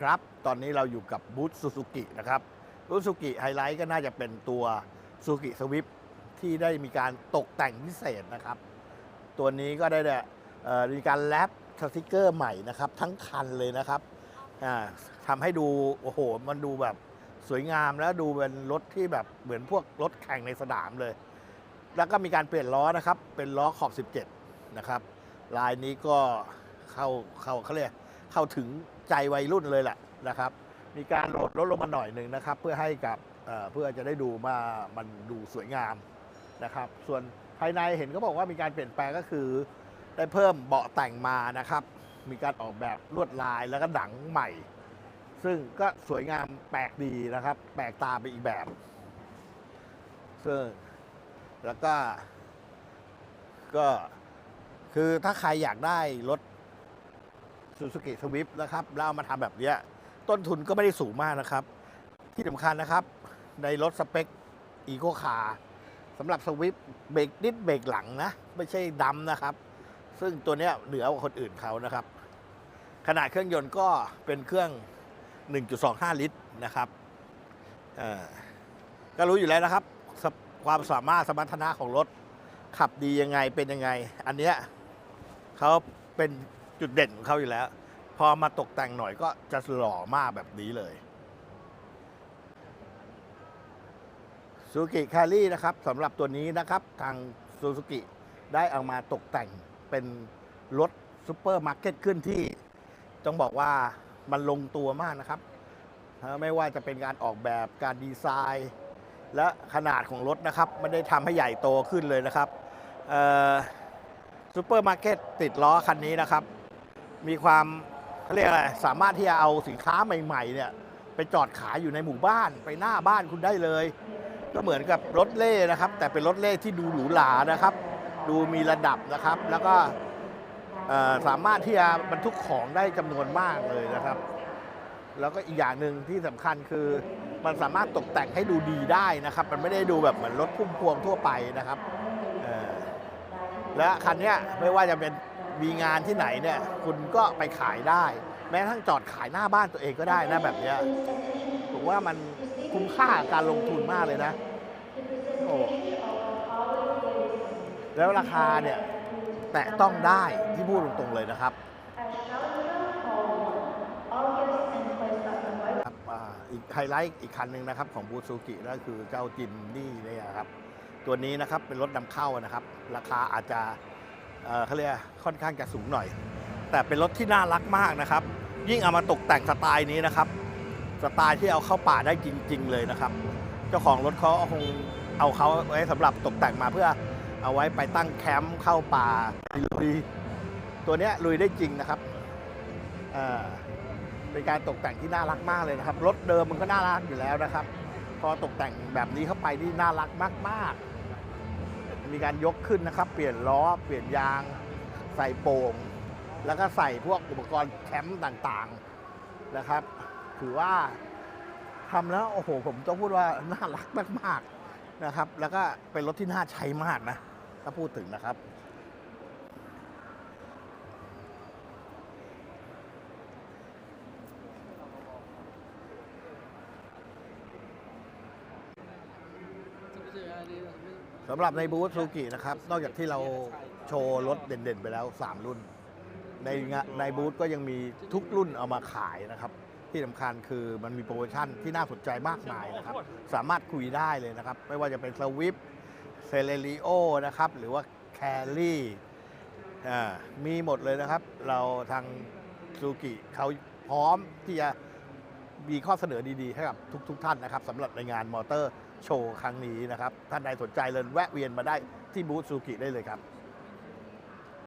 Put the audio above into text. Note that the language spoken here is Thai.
ครับ ตอนนี้เราอยู่กับบูธซูซูกินะครับบูธซูซูกิไฮไลท์ก็น่าจะเป็นตัวซูซูกิสวิฟที่ได้มีการตกแต่งพิเศษนะครับ ตัวนี้ก็ได้เอ่อมีการแรปสติกเกอร์ใหม่นะครับ ทั้งคันเลยนะครับอ่าทำให้ดู โอ้โห มันดูแบบสวยงามแล้วดูเป็นรถที่แบบเหมือนพวกรถแข่งในสนามเลย แล้วก็มีการเปลี่ยนล้อนะครับ เป็นล้อขอบ 17 นะครับ ลายนี้ก็เข้าเข้าเขาเรียก เข้าถึงใจวัยรุ่นเลยแหละนะครับ มีการโหลดลดลงมาหน่อยหนึ่งนะครับ เพื่อให้กับเเพื่อจะได้ดูมามันดูสวยงามนะครับ ส่วนภายในเห็นเขาบอกว่ามีการเปลี่ยนแปลงก็คือ ได้เพิ่มเบาะแต่งมานะครับ มีการออกแบบลวดลายแล้วก็ดังใหม่ ซึ่งก็สวยงามแปลกดีนะครับ แปลกตาไปอีกแบบ ซึ่งแล้วก็ก็คือถ้าใครอยากได้รถ Suzuki Swift นะครับเอามาทำแบบเนี้ยต้นทุนก็ไม่ได้สูงมากนะครับ ที่สำคัญนะครับ ในรถสเปค Eco Car สำหรับ Swift เบรกนิดเบรกหลังนะ ไม่ใช่ดำนะครับ ซึ่งตัวเนี้ยเหนือกว่าคนอื่นเขานะครับ ขนาดเครื่องยนต์ก็เป็นเครื่อง 1.25 ลิตรนะครับก็รู้อยู่แล้วนะครับ ความสามารถสมรรถนะของรถ ขับดียังไงเป็นยังไง อันเนี้ยเขาเป็น จุดเด่นของเขาอยู่แล้ว พอมาตกแต่งหน่อยก็จะหล่อมากแบบนี้เลยซูซูกิคารี่นะครับสำหรับตัวนี้นะครับ ทางซูซูกิได้เอามาตกแต่งเป็นรถซูเปอร์มาร์เก็ตขึ้นที่ ต้องบอกว่ามันลงตัวมากนะครับ ไม่ว่าจะเป็นการออกแบบการดีไซน์ และขนาดของรถนะครับ ไม่ได้ทำให้ใหญ่โตขึ้นเลยนะครับซูเปอร์มาร์เก็ตติดล้อคันนี้นะครับ มีความเขาเรียกอะไรสามารถที่จะเอาสินค้าใหม่ๆเนี่ยไปจอดขายอยู่ในหมู่บ้านไปหน้าบ้านคุณได้เลย ก็เหมือนกับรถเล่นะครับ แต่เป็นรถเล่ที่ดูหรูหรานะครับ ดูมีระดับนะครับ แล้วก็สามารถที่จะบรรทุกของได้จำนวนมากเลยนะครับ แล้วก็อีกอย่างหนึ่งที่สำคัญคือมันสามารถตกแต่งให้ดูดีได้นะครับ มันไม่ได้ดูแบบเหมือนรถพุ่มพวงทั่วไปนะครับและคันนี้ไม่ว่าจะเป็น มีงานที่ไหนเนี่ยคุณก็ไปขายได้ แม้ทั่งจอดขายหน้าบ้านตัวเองก็ได้นะแบบเนี้ยผมว่ามันคุ้มค่าการลงทุนมากเลยนะโอ้แล้วราคาเนี่ยแตะต้องได้ที่พูดตรงๆเลยนะครับอีกไฮไลท์อีกคันหนึ่งนะครับของบูซูกินั่นคือเจ้าจินนี่เนี่ยครับ ตัวนี้นะครับเป็นรถนำเข้านะครับ ราคาอาจจะ เขาเรียกค่อนข้างจะสูงหน่อย แต่เป็นรถที่น่ารักมากนะครับ ยิ่งเอามาตกแต่งสไตล์นี้นะครับ สไตล์ที่เอาเข้าป่าได้จริง ๆ เลยนะครับ เจ้าของรถเขาคงเอาเขาไว้สำหรับตกแต่งมาเพื่อเอาไว้ไปตั้งแคมป์เข้าป่าลุยตัวนี้ลุยได้จริงนะครับเป็นการตกแต่งที่น่ารักมากเลยนะครับ รถเดิมมันก็น่ารักอยู่แล้วนะครับ พอตกแต่งแบบนี้เข้าไปนี่น่ารักมากๆ มีการยกขึ้นนะครับ เปลี่ยนล้อ เปลี่ยนยาง ใส่โป่ง แล้วก็ใส่พวกอุปกรณ์แคมป์ต่างๆนะครับ ถือว่าทำแล้วโอ้โห ผมต้องพูดว่าน่ารักมากๆนะครับ แล้วก็เป็นรถที่น่าใช้มากนะ ถ้าพูดถึงนะครับ สำหรับในบูธซูกินะครับ นอกจากที่เราโชว์รถเด่นๆ ไปแล้ว 3 รุ่น ในงะในบูธก็ยังมีทุกรุ่นเอามาขายนะครับ ที่สำคัญคือมันมีโปรโมชั่นที่น่าสนใจมากมายนะครับ สามารถคุยได้เลยนะครับ ไม่ว่าจะเป็นสวิฟเซเลริโอนะครับ หรือว่าแคลรี่อ่ามีหมดเลยนะครับ เราทางซูกิเขาพร้อมที่จะ มีข้อเสนอดีๆ ให้กับทุกๆทท่านนะครับสำหรับในงานมอเตอร์โชว์ครั้งนี้นะครับ ท่านใดสนใจเลยแวะเวียนมาได้ที่บูธซูกิได้เลยครับ